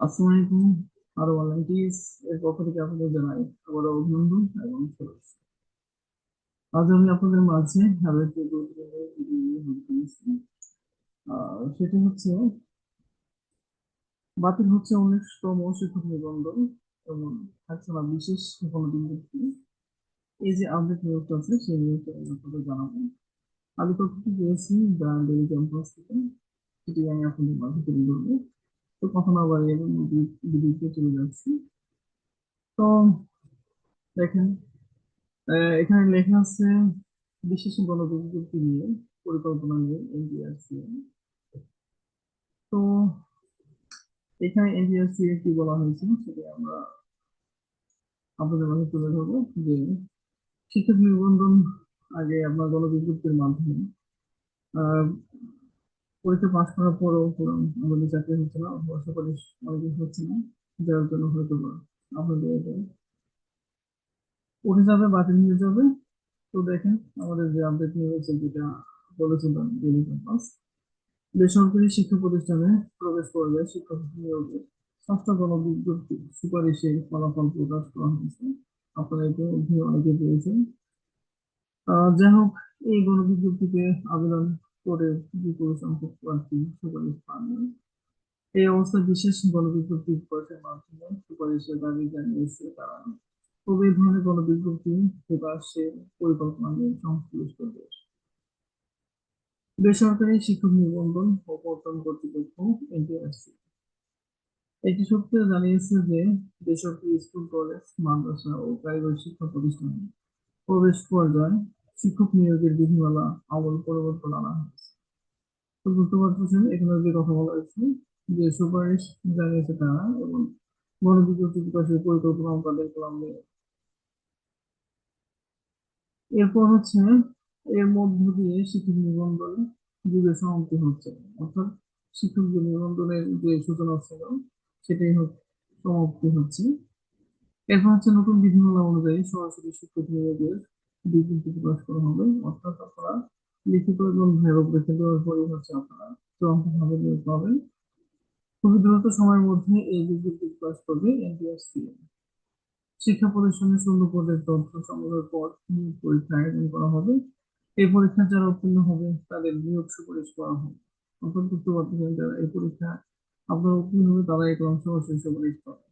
আসসালামু আলাইকুম। আরও ভলান্টিয়ার্স এর পক্ষ থেকে আপনাদের জানাই আবারও অভিনন্দন এবং শুভেচ্ছা। আজ আমি আপনাদের মাঝে আহ, সেটি হচ্ছে বাতিল হচ্ছে উনিশতম শিক্ষক নিবন্ধন এবং থাকছে না বিশেষ কোনো এই যে আপডেট নিউজটা আছে সেই নিউজটা আমি আপনাদের জানাব। আমি তথ্যটি পেয়েছি দ্য ডেলি ক্যাম্পাস থেকে সেটি আমি আপনাদের মাঝে তুলে ধরবো। তো কথা না বাড়িয়ে আমি চলে যাচ্ছি। তো দেখেন এখানে লেখা আছে, বিশেষ গণবিজ্ঞপ্তি নিয়ে, পরিকল্পনা নিয়ে এনডিআরসি তো এখানে এনডিআরসি কি বলা হয়েছে সেটা আমরা আপনাদের মাঝে তুলে ধরবো যে শিক্ষক নিবন্ধন আগে আপনার গণবিজ্ঞপ্তির মাধ্যমে। পরীক্ষা পাশ করার পরেও আমাদের চাকরি হচ্ছে না, অথবা সুপারিশ অনেক হচ্ছে না, যার জন্য হয়তো বা আপনাদের উঠে যাবে, বাতিল হয়ে যাবে। তো দেখেন আমাদের যে আপডেট নিয়ে হয়েছে যেটা বলেছিলাম ডেলি ক্যাম্পাস বেসরকারি শিক্ষা প্রতিষ্ঠানে প্রবেশ করলে শিক্ষক নিয়োগের ষষ্ঠ গণবিজ্ঞপ্তি সুপারিশের ফলাফল প্রকাশ করা হয়েছে। আপনারা এতে অনেকে পেয়েছেন। যাই হোক, এই গণবিজ্ঞপ্তিতে আবেদন করে বিপুল সংখ্যক প্রার্থী সুপারিশ পাননি এই অবস্থায় বিশেষ গণবিজ্ঞপ্তি প্রকাশের মাধ্যমে সুপারিশের দাবি জানিয়েছে তারা। তবে এই ধরনের গণবিজ্ঞপ্তি প্রকাশের পরিকল্পনা নিয়ে সংশ্লিষ্ট দেশ। বেসরকারি শিক্ষক নিবন্ধন ও প্রবর্তন কর্তৃপক্ষ এনটিআরসি। একটি সূত্রে জানিয়েছে যে বেসরকারি স্কুল, কলেজ, মাদ্রাসা ও কারিগরি শিক্ষা প্রতিষ্ঠানে প্রবেশ পর্যায়ে শিক্ষক নিয়োগের বিধিমালা আমল পরিবর্তন আনা হয়েছে। তো বুঝতে পারতেছেন, এখানে যে কথা বলা হয়েছে, যে সুপারিশ জানিয়েছে তারা এবং গণবিজ্ঞপ্তি প্রকাশের পরিকল্পনা তাদের কলমে এরপর হচ্ছে এর মধ্য দিয়ে শিক্ষক নিবন্ধন যুগের সমাপ্তি হচ্ছে। অর্থাৎ শিক্ষক যে নিবন্ধনের যে সূচনা ছিল, সেটাই সমাপ্তি হচ্ছে। এরপর হচ্ছে নতুন বিধিমালা অনুযায়ী সরাসরি শিক্ষক নিয়োগের বিজ্ঞপ্তি প্রকাশ করা হবে অর্থাৎ আপনারা লিখিত এবং রেখে দেওয়ার পরে হচ্ছে আপনারা চূড়ান্তভাবে নিয়োগ পাবেন খুবই দ্রুত সময়ের মধ্যে এই বিজ্ঞপ্তি প্রকাশ করবে এনটিআরসি শিক্ষা প্রতিষ্ঠানের শূন্য পদের তথ্য সংগ্রহের পর নিয়োগ পরীক্ষা আয়োজন করা হবে এই পরীক্ষা যারা উত্তীর্ণ হবে তাদের নিয়োগ সুপারিশ করা হবে বুঝতে যারা এই পরীক্ষা আপনারা উত্তীর্ণ হবে তারা এই ক্রম সরাসরি সুপারিশ পাবে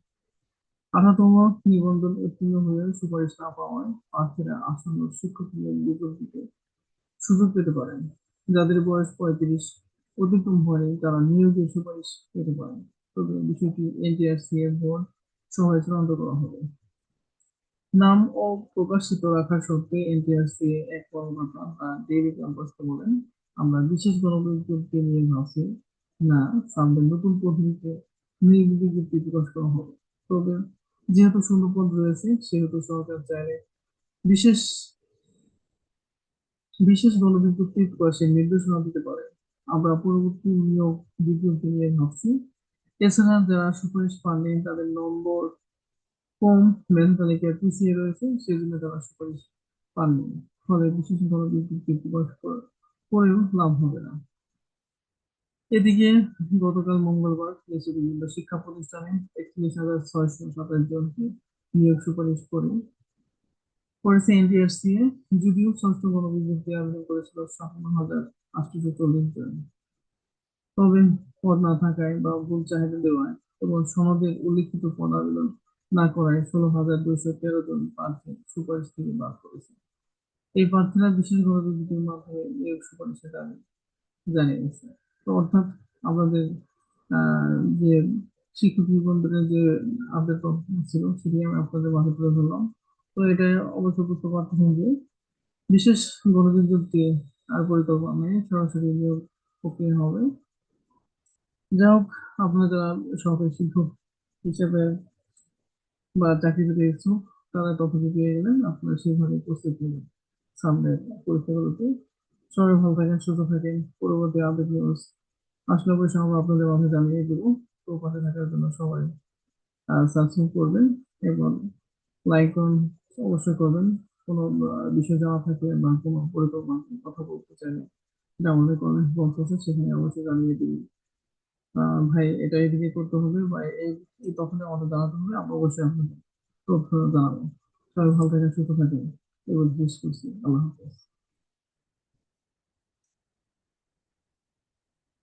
আঠারোতম নিবন্ধন উত্তীর্ণ হয়ে সুপারিশ না পাওয়ায় প্রার্থীরা আসন্ন শিক্ষক নিয়োগ বিজ্ঞপ্তিতে সুযোগ পেতে পারেন। যাদের বয়স পঁয়ত্রিশ অতিক্রম হয়নি, তারা নিয়োগের সুপারিশ পেতে পারেন। তবে বিষয়টি এনটিআরসি এর বোর্ড সভায় চূড়ান্ত করা হবে। নাম ও প্রকাশিত রাখার সত্ত্বে এনটিআরসি এক কর্মকর্তা বা ডেইলি ক্যাম্পাসকে বলেন, আমরা বিশেষ গণবিজ্ঞপ্তি নিয়ে ভাবছি না, সামনে নতুন পদ্ধতিতে নিয়োগ বিজ্ঞপ্তি প্রকাশ করা হবে। তবে যেহেতু শূন্য পদ রয়েছে, সেহেতু সরকার চাইলে বিশেষ বিশেষ গণবিজ্ঞপ্তি প্রকাশের নির্দেশনা দিতে পারে। আমরা পরবর্তী নিয়োগ বিজ্ঞপ্তি নিয়ে ভাবছি। এছাড়া যারা সুপারিশ পাননি, তাদের নম্বর কম মেধা তালিকায় পিছিয়ে রয়েছে, সেজন্য তারা সুপারিশ পাননি। ফলে বিশেষ গণবিজ্ঞপ্তি প্রকাশ করা- করেও লাভ হবে না। এদিকে গতকাল মঙ্গলবার দেশের বিভিন্ন শিক্ষা প্রতিষ্ঠানে একত্রিশ হাজার ছয়শো সাতাশ জনকে নিয়োগ সুপারিশ করে করেছে এনটিআরসি যদিও ষষ্ঠ গণবিজ্ঞপ্তি আবেদন করেছিল সাতান্ন হাজার আটশো চল্লিশ জন। তবে পদ না থাকায় বা ভুল চাহিদা দেওয়ায় এবং সনদের উল্লিখিত পদ আবেদন না করায় ষোলো হাজার দুইশো তেরো জন প্রার্থী সুপারিশ থেকে বাদ করেছে এই প্রার্থীরা বিশেষ গণবিজ্ঞপ্তির মাধ্যমে নিয়োগ সুপারিশের দাবি জানিয়েছে। তো অর্থাৎ আমাদের যে শিক্ষক নিবন্ধনের যে আপডেট ছিল, সেটি আমি আপনাদের মাঝে তুলে ধরলাম। তো এটা অবশ্য বুঝতে পারতেছেন যে বিশেষ গণবিজ্ঞপ্তি আর পরিকল্পনা নেই, সরাসরি নিয়োগ প্রক্রিয়া হবে। যাই হোক, আপনারা যারা সরকারি শিক্ষক হিসেবে বা চাকরি পেতে ইচ্ছুক, তারা তথ্যটি পেয়ে গেলেন, আপনারা সেইভাবে প্রস্তুত নেবেন সামনের পরীক্ষাগুলোতে। সবাই ভালো থাকেন, সুস্থ থাকেন। পরবর্তী আপডেট নিউজ আসলে অবশ্যই আমরা আপনাদের মাঝে জানিয়ে দেবো। তো পাশে থাকার জন্য সবাই সাবস্ক্রাইব করবেন এবং লাইক করুন, অবশ্যই করবেন। কোনো বিষয় জানা থাকলে বা কোনো পরিকল্পনা কথা বলতে চাইলে এটা আমাদের কমেন্ট বক্স আছে, সেখানে অবশ্যই জানিয়ে দিন। ভাই, এটা এদিকে করতে হবে বা এই এই তথ্যটা আমাদের জানাতে হবে, আমরা অবশ্যই আপনাদের তথ্য জানাব। সবাই ভালো থাকেন, সুস্থ থাকেন। এবার শেষ করছি। আল্লাহ হাফেজ।